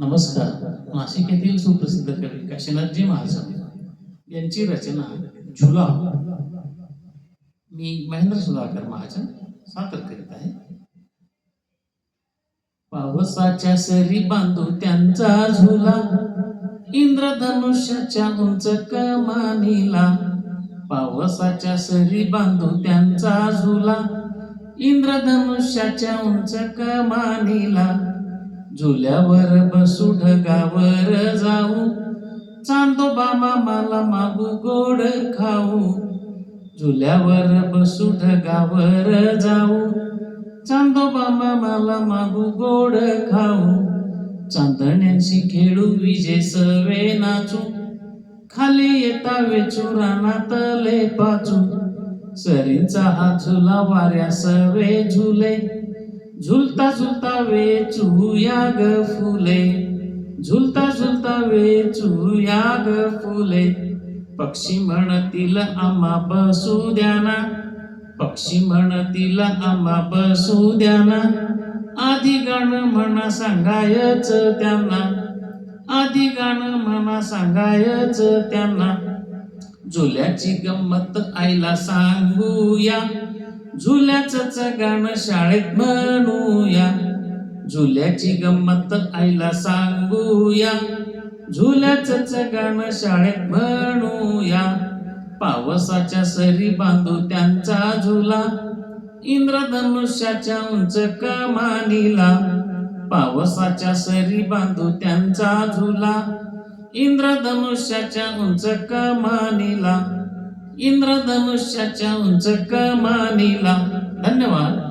नमस्कार. नाशिक येथील सुप्रसिद्ध कवी काशीनाथजी महाजन यांची रचना झुला. मी महेंद्र सुधाकर महाजन सादर करीत आहे. पावसाच्या सरी बांधू त्यांचा झुला इंद्रधनुष्याच्या उंच कमानीला. पावसाच्या सरी बांधू त्यांचा झुला इंद्रधनुष्याच्या उंच कमानीला. झुल्यावर बसू ढगावर जाऊ. चांदोबा मामाला मागू गोड खाऊ. झुल्यावर बसू ढगावर जाऊ. चांदोबा मामाला मागू गोड खाऊ. चांदण्यांशी खेळू विजे सवे नाचू. खाली येता वेचू रानातले पाचू. सरींचा हा झुला वाऱ्या सवे झुले. झुलता झुलता वे चुया ग फुले. झुलता झुलता वे चुया ग फुले. पक्षी म्हणतील आम्हा बसू द्याना पक्षी म्हणतील आम्हा बसू द्याना आधी गाणं म्हणा सांगायच त्यांना. आधी गाणं म्हणा सांगायच त्यांना. झुल्याची गंमत आईला सांगूया. झुल्याच गाणं शाळेत म्हणूया. झुल्याची गंमत आईला सांगूया. झुल्याच गाणं शाळेत म्हणूया. पावसाच्या सरी बांधू त्यांचा झुला. इंद्रधनुष्याच्या उंच कमानीला. पावसाच्या सरी बांधू त्यांचा झुला. इंद्रधनुष्याच्या उंच कमानीला. इंद्रधनुष्याच्या उंच कमानीला धन्यवाद.